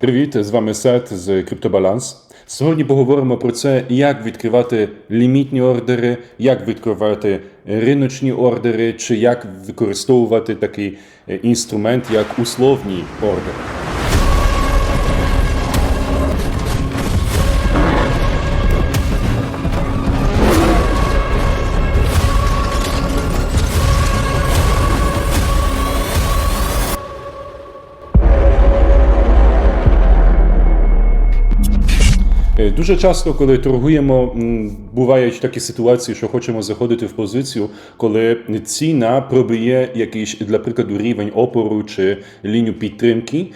Привіт, з вами Сет з Криптобаланс. Сьогодні поговоримо про це, як відкривати лімітні ордери, як відкривати риночні ордери, чи як використовувати такий е, інструмент, як условні ордери. Дуже часто, коли торгуємо, бувають такі ситуації, що хочемо заходити в позицію, коли ціна пробиє якийсь, для прикладу, рівень опору чи лінію підтримки.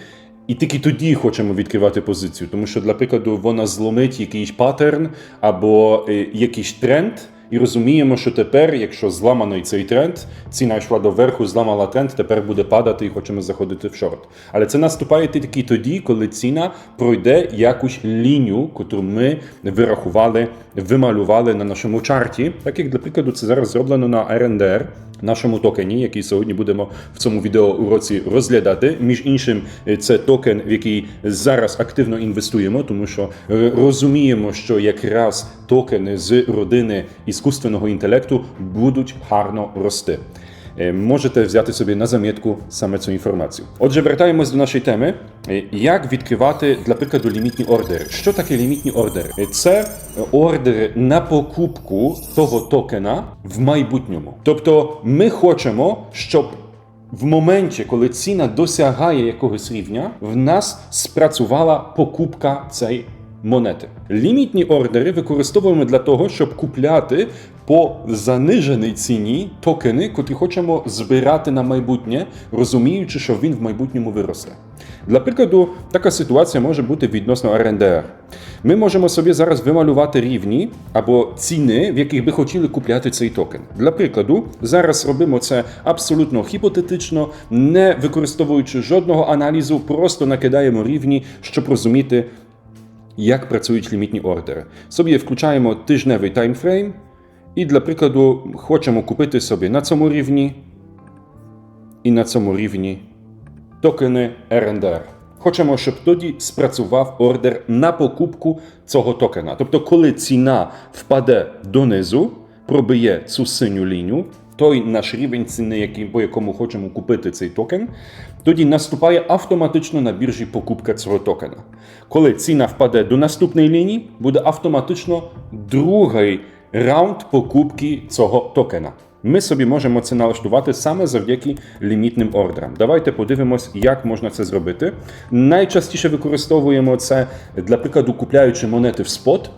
І тільки тоді хочемо відкривати позицію, тому що, для прикладу, вона зломить якийсь паттерн або е, якийсь тренд, і розуміємо, що тепер, якщо зламаний цей тренд, ціна йшла до верху, зламала тренд, тепер буде падати і хочемо заходити в шорт. Але це наступає тільки тоді, коли ціна пройде якусь лінію, яку ми вирахували, вималювали на нашому чарті. Так як для прикладу, це зараз зроблено на RNDR, нашому токені, який сьогодні будемо в цьому відеоуроці розглядати. Між іншим, це токен, в який зараз активно інвестуємо, тому що е, розуміємо, що якраз токени з родини іскусственного інтелекту будуть гарно рости. Е, Можете взяти собі на замітку саме цю інформацію. Отже, вертаємось до нашої теми. Е, Як відкривати, для прикладу, лімітні ордери? Що таке лімітні ордери? Е, Це ордери на покупку того токена в майбутньому. Тобто, ми хочемо, щоб в моменті, коли ціна досягає якогось рівня, в нас спрацювала покупка цієї монети. Лімітні ордери використовуємо для того, щоб купляти по заниженій ціні токени, котрі хочемо збирати на майбутнє, розуміючи, що він в майбутньому виросте. Для прикладу, така ситуація може бути відносно РНДР. Ми можемо собі зараз вималювати рівні або ціни, в яких би хотіли купляти цей токен. Для прикладу, зараз робимо це абсолютно гіпотетично, не використовуючи жодного аналізу, просто накидаємо рівні, щоб розуміти, як працюють лімітні ордери. Собі включаємо тижневий таймфрейм, і для прикладу хочемо купити собі на цьому рівні і на цьому рівні токени RNDR. Хочемо, щоб тоді спрацював ордер на покупку цього токена. Тобто, коли ціна впаде донизу, пробиє цю синю лінію, той наш рівень ціни, по якому хочемо купити цей токен, тоді наступає автоматично на біржі покупка цього токена. Коли ціна впаде до наступної лінії, буде автоматично другий раунд покупки цього токена. Ми собі можемо це налаштувати саме завдяки лімітним ордерам. Давайте подивимось, як можна це зробити. Найчастіше використовуємо це для прикладу, купляючи монети в спот,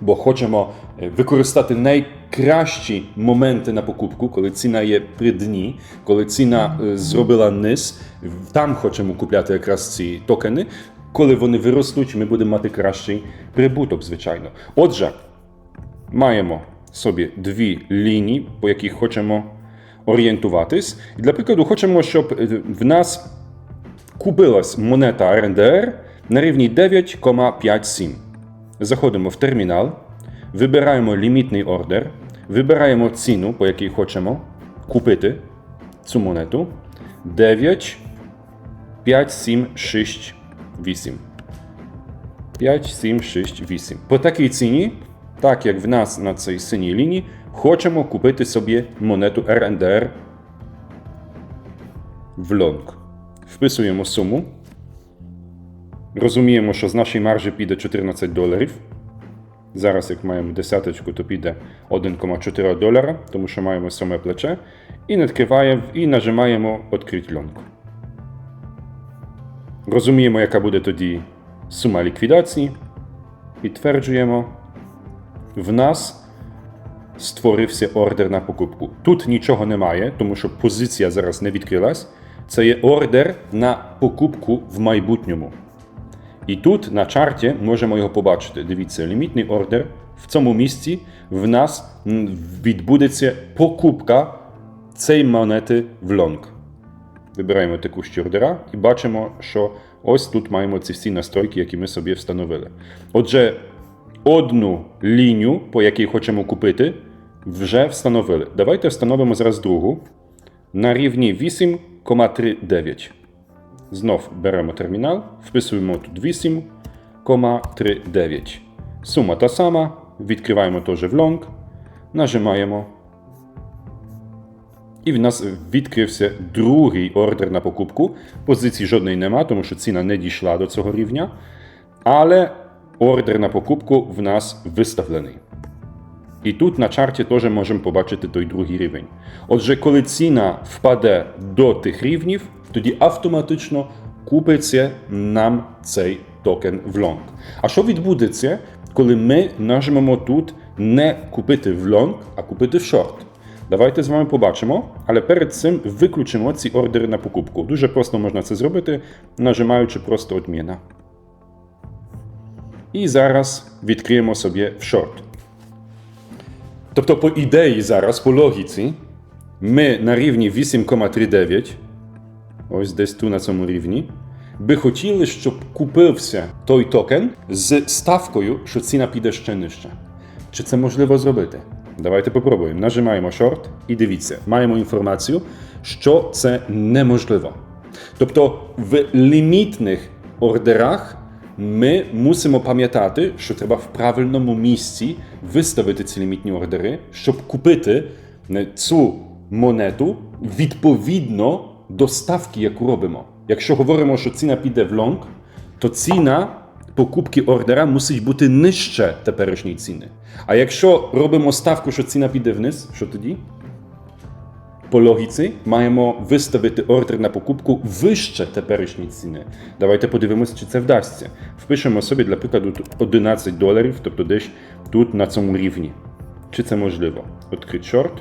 бо хочемо е, використати найкращі моменти на покупку, коли ціна є при дні, коли ціна е, зробила низ. Там хочемо купляти якраз ці токени. Коли вони виростуть, ми будемо мати кращий прибуток, звичайно. Отже, маємо собі дві лінії, по яких хочемо орієнтуватись. І для прикладу, хочемо, щоб е, в нас купилась монета RNDR на рівні 9,57. Заходимо в термінал, вибираємо лімітний ордер, вибираємо ціну, по якій хочемо купити цю монету. 9, 5, 7, 6, 8. 5, 7, 6, 8. По такій ціні, так як в нас на цій синій лінії, хочемо купити собі монету RNDR в лонг. Вписуємо суму. Розуміємо, що з нашої маржі піде 14 доларів. Зараз, як маємо десяточку, то піде 1,4 долара, тому що маємо саме плече. І відкриваємо і нажимаємо «Відкрити лонг». Розуміємо, яка буде тоді сума ліквідації. Підтверджуємо. В нас створився ордер на покупку. Тут нічого немає, тому що позиція зараз не відкрилась. Це є ордер на покупку в майбутньому. І тут на чарті можемо його побачити. Дивіться, лімітний ордер. В цьому місці в нас відбудеться покупка цієї монети в лонг. Вибираємо текущі ордера і бачимо, що ось тут маємо ці всі настройки, які ми собі встановили. Отже, одну лінію, по якій хочемо купити, вже встановили. Давайте встановимо зараз другу на рівні 8,39. Знов беремо термінал, вписуємо тут 8,39. Сума та сама. Відкриваємо теж в лонг, нажимаємо. І в нас відкрився другий ордер на покупку. Позиції жодної нема, тому що ціна не дійшла до цього рівня. Але ордер на покупку в нас виставлений. І тут на чарті теж можемо побачити той другий рівень. Отже, коли ціна впаде до тих рівнів, тоді автоматично купиться нам цей токен в лонг. А що відбудеться, коли ми нажмемо тут не купити в лонг, а купити в шорт? Давайте з вами побачимо, але перед цим виключимо ці ордери на покупку. Дуже просто можна це зробити, нажимаючи просто «Отміна». І зараз відкриємо собі в шорт. Тобто, по ідеї зараз, по логіці, ми на рівні 8,39, ось десь тут на цьому рівні, би хотіли, щоб купився той токен з ставкою, що ціна піде ще нижче. Чи це можливо зробити? Давайте попробуємо. Нажимаємо шорт і дивіться, маємо інформацію, що це неможливо. Тобто в лімітних ордерах ми мусимо пам'ятати, що треба в правильному місці виставити ці лімітні ордери, щоб купити цю монету відповідно до ставки, яку робимо. Якщо говоримо, що ціна піде в лонг, то ціна покупки ордера мусить бути нижче теперішньої ціни. А якщо робимо ставку, що ціна піде вниз, що тоді? По логіці маємо виставити ордер на покупку вище теперішньої ціни. Давайте подивимося, чи це вдасться. Впишемо собі, для прикладу, 11 доларів, тобто десь тут на цьому рівні. Чи це можливо? Відкрити шорт.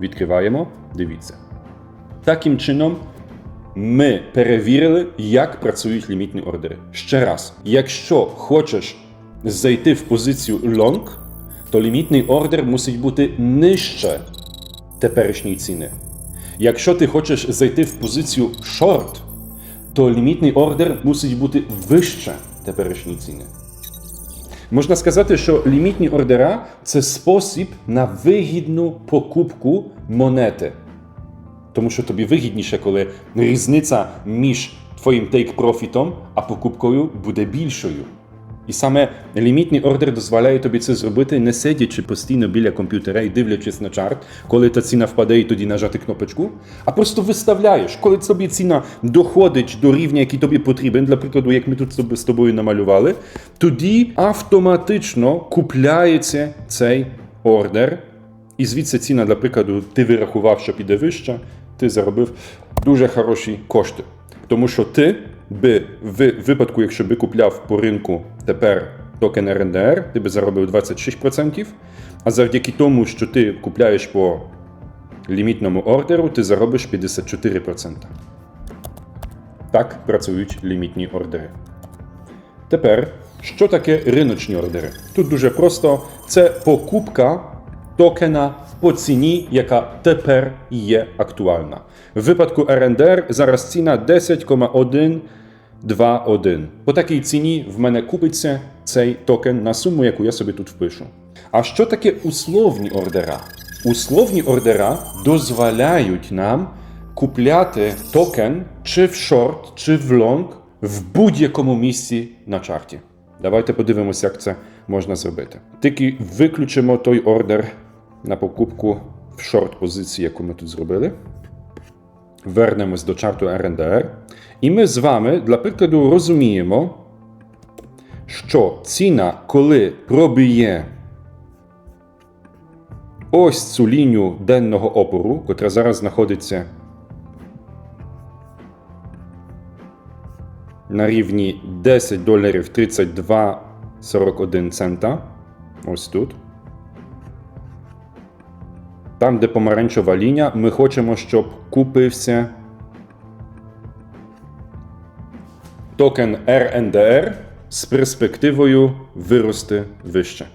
Відкриваємо. Дивіться. Таким чином, ми перевірили, як працюють лімітні ордери. Ще раз, якщо хочеш зайти в позицію long, то лімітний ордер мусить бути нижче теперішньої ціни. Якщо ти хочеш зайти в позицію short, то лімітний ордер мусить бути вище теперішньої ціни. Можна сказати, що лімітні ордера це спосіб на вигідну покупку монети. Тому що тобі вигідніше, коли різниця між твоїм тейк-профітом а покупкою буде більшою. І саме лімітний ордер дозволяє тобі це зробити, не сидячи постійно біля комп'ютера і дивлячись на чарт, коли та ціна впаде і тоді нажати кнопочку, а просто виставляєш, коли тобі ціна доходить до рівня, який тобі потрібен, для прикладу, як ми тут з тобою намалювали, тоді автоматично купляється цей ордер. І звідси ціна, для прикладу, ти вирахував, що піде вище, ти заробив дуже хороші кошти. Тому що ти би в випадку, якщо би купляв по ринку тепер токен РНДР, ти би заробив 26%, а завдяки тому, що ти купляєш по лімітному ордеру, ти заробиш 54%. Так працюють лімітні ордери. Тепер, що таке риночні ордери? Тут дуже просто це покупка токена по ціні, яка тепер є актуальна. В випадку РНДР зараз ціна 10,121. По такій ціні в мене купиться цей токен на суму, яку я собі тут впишу. А що таке условні ордера? Условні ордера дозволяють нам купляти токен чи в шорт, чи в лонг в будь-якому місці на чарті. Давайте подивимося, як це можна зробити. Тільки виключимо той ордер на покупку в шорт позиції, яку ми тут зробили. Вернемось до чарту RNDR. І ми з вами, для прикладу, розуміємо, що ціна, коли проб'є ось цю лінію денного опору, котра зараз знаходиться на рівні 10 доларів 32,41 цента. Ось тут. Там, де помаранчева лінія, ми хочемо, щоб купився токен RNDR з перспективою вирости вище.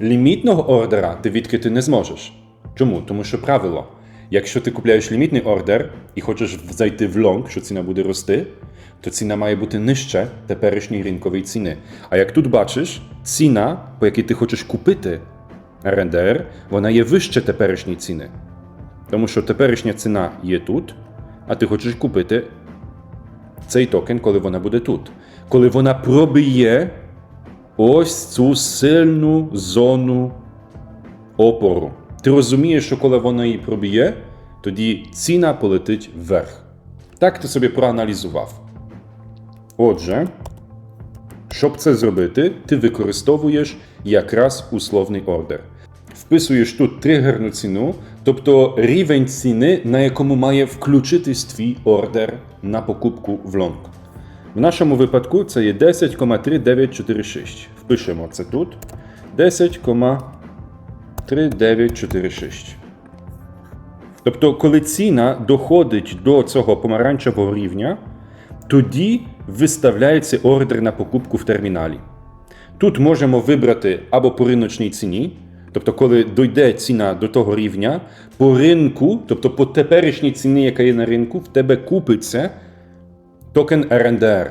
Лімітного ордера ти відкрити не зможеш. Чому? Тому що правило. Якщо ти купляєш лімітний ордер і хочеш зайти в лонг, що ціна буде рости, то ціна має бути нижче теперішньої ринкової ціни. А як тут бачиш, ціна, по якій ти хочеш купити РНДР, вона є вище теперішньої ціни. Тому що теперішня ціна є тут, а ти хочеш купити цей токен, коли вона буде тут. Коли вона пробиє ось цю сильну зону опору. Ти розумієш, що коли вона її проб'є, тоді ціна полетить вверх. Так ти собі проаналізував. Отже, щоб це зробити, ти використовуєш якраз условний ордер. Вписуєш тут тригерну ціну, тобто рівень ціни, на якому має включитись твій ордер на покупку в лонг. В нашому випадку це є 10,3946. Впишемо це тут. 10,3946. Тобто, коли ціна доходить до цього помаранчевого рівня, тоді виставляється ордер на покупку в терміналі. Тут можемо вибрати або по риночній ціні, тобто, коли дойде ціна до того рівня, по ринку, тобто по теперішній ціні, яка є на ринку, в тебе купиться токен RNDR.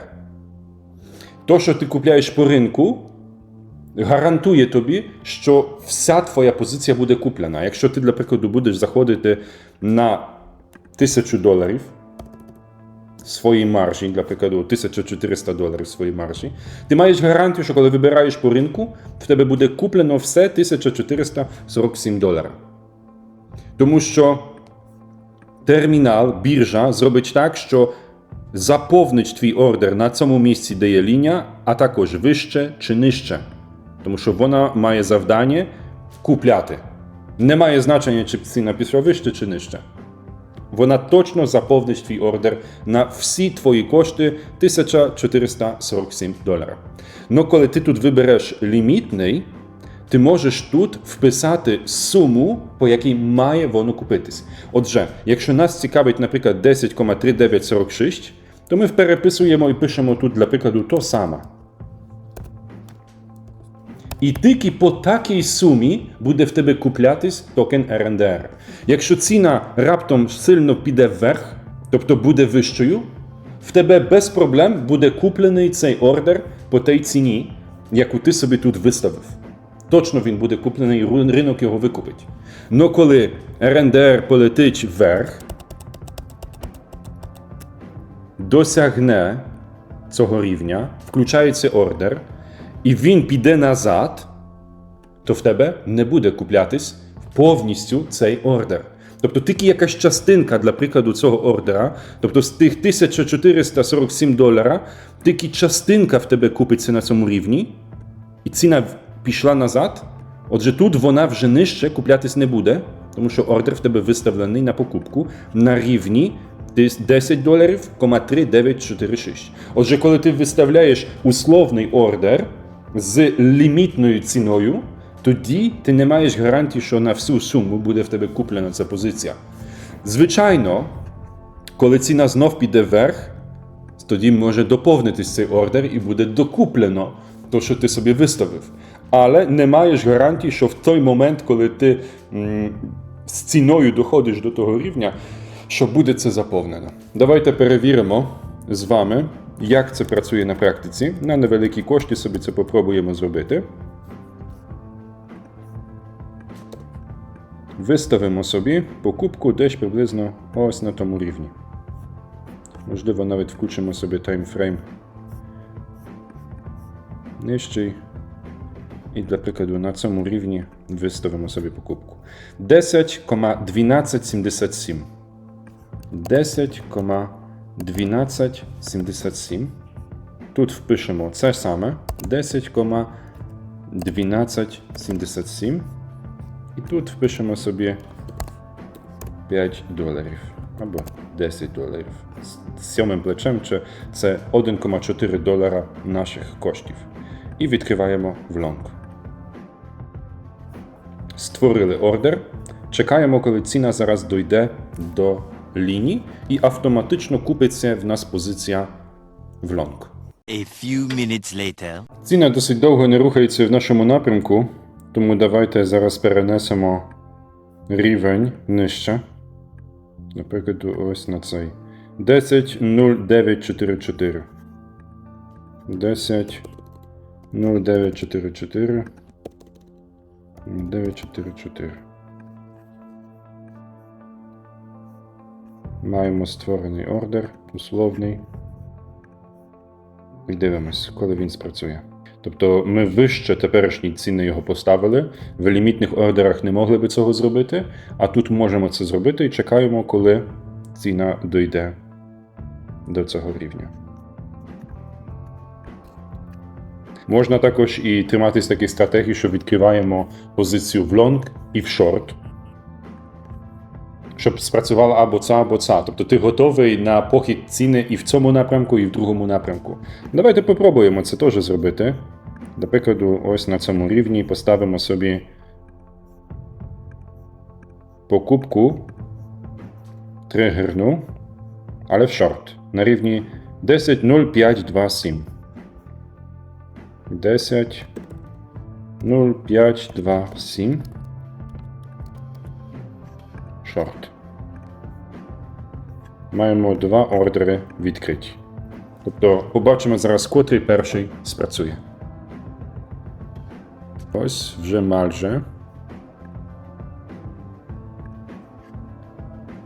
То, що ти купляєш по ринку, гарантує тобі, що вся твоя позиція буде куплена. Якщо ти, для прикладу, будеш заходити на 1000 доларів своїй маржі, для прикладу, 1400 доларів своїй маржі, ти маєш гарантію, що коли вибираєш по ринку, в тебе буде куплено все 1447 доларів. Тому що термінал, біржа зробить так, що заповнить твій ордер на цьому місці, де є лінія, а також вище чи нижче. Тому що вона має завдання купляти. Не має значення, чи ціна пішла вище чи нижче. Вона точно заповнить твій ордер на всі твої кошти 1447 доларів. Но коли ти тут вибереш лімітний, ти можеш тут вписати суму, по якій має воно купитись. Отже, якщо нас цікавить, наприклад, 10,3946, то ми переписуємо і пишемо тут, для прикладу, то саме. І тільки по такій сумі буде в тебе куплятись токен RNDR. Якщо ціна раптом сильно піде вверх, тобто буде вищою, в тебе без проблем буде куплений цей ордер по тій ціні, яку ти собі тут виставив. Точно він буде куплений, ринок його викупить. Но коли RNDR полетить вверх, досягне цього рівня, включається ордер, і він піде назад, то в тебе не буде куплятись повністю цей ордер. Тобто тільки якась частинка для прикладу цього ордера, тобто з тих 1447 долара, тільки частинка в тебе купиться на цьому рівні, і ціна пішла назад. Отже, тут вона вже нижче куплятись не буде, тому що ордер в тебе виставлений на покупку на рівні 10 доларів, 3946. Отже, коли ти виставляєш условний ордер з лімітною ціною, тоді ти не маєш гарантії, що на всю суму буде в тебе куплена ця позиція. Звичайно, коли ціна знов піде вверх, тоді може доповнитись цей ордер і буде докуплено то, що ти собі виставив. Але не маєш гарантії, що в той момент, коли ти м, з ціною доходиш до того рівня, що буде це заповнено. Давайте перевіримо з вами, як це працює на практиці. На невеликі кошти собі це попробуємо зробити. Виставимо собі покупку десь приблизно ось на тому рівні. Можливо, навіть включимо собі таймфрейм нижчий. І для прикладу на цьому рівні виставимо собі покупку. 10,1277. 10,1277. Тут впишемо це саме 10,1277. І тут впишемо собі 5 доларів або 10 доларів. З сьомим плечем чи це 1,4 долара наших коштів. І відкриваємо в лонг. Створили ордер. Чекаємо, коли ціна зараз дойде до лінії, і автоматично купиться в нас позиція в лонг. A few minutes later. Ціна досить довго не рухається в нашому напрямку, тому давайте зараз перенесемо рівень нижче. Наприклад, ось на цей. 10.0944. 10.0944. 944. Маємо створений ордер, условний. І дивимось, коли він спрацює. Тобто ми вище теперішні ціни його поставили. В лімітних ордерах не могли би цього зробити, а тут можемо це зробити і чекаємо, коли ціна дойде до цього рівня. Можна також і триматись такої стратегії, що відкриваємо позицію в лонг і в шорт, щоб спрацювала або ця, або ця. Тобто ти готовий на похід ціни і в цьому напрямку, і в другому напрямку. Давайте попробуємо це теж зробити. До прикладу, ось на цьому рівні поставимо собі покупку тригерну, але в шорт на рівні 10.0527. 10 0,527 шорт. Маємо два ордери відкриті. Тобто побачимо зараз, котрий перший спрацює. Ось вже майже.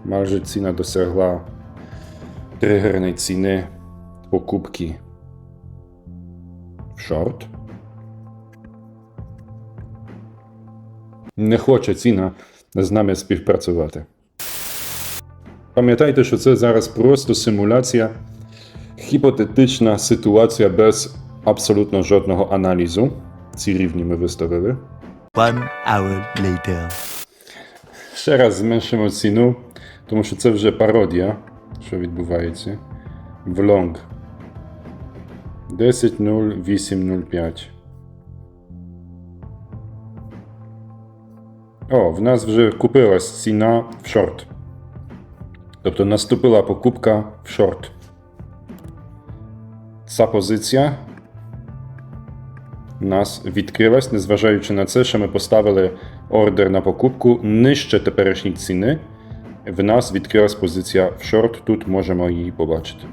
Майже ціна досягла тригерної ціни покупки в шорт. Не хоче ціна з нами співпрацювати. Пам'ятайте, що це зараз просто симуляція, гіпотетична ситуація без абсолютно жодного аналізу. Ці рівні ми виставили. One hour later. Ще раз зменшимо ціну, тому що це вже пародія, що відбувається. В лонг. 10.0805. О, в нас вже купилась ціна в шорт. Тобто наступила покупка в шорт. Ця позиція у нас відкрилась, незважаючи на це, що ми поставили ордер на покупку нижче теперішньої ціни. В нас відкрилась позиція в шорт, тут можемо її побачити.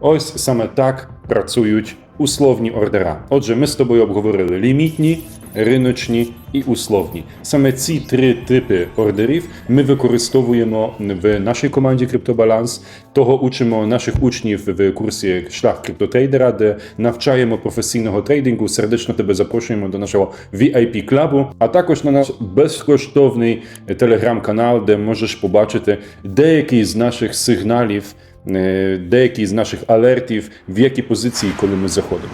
Ось саме так працюють условні ордера. Отже, ми з тобою обговорили лімітні, риночні і условні. Саме ці три типи ордерів ми використовуємо в нашій команді Криптобаланс. Того учимо наших учнів в курсі Шлях криптотрейдера, де навчаємо професійного трейдингу. Сердечно тебе запрошуємо до нашого VIP клабу, а також на наш безкоштовний телеграм-канал, де можеш побачити деякі з наших сигналів, е, деякі з наших алертів, в які позиції, коли ми заходимо.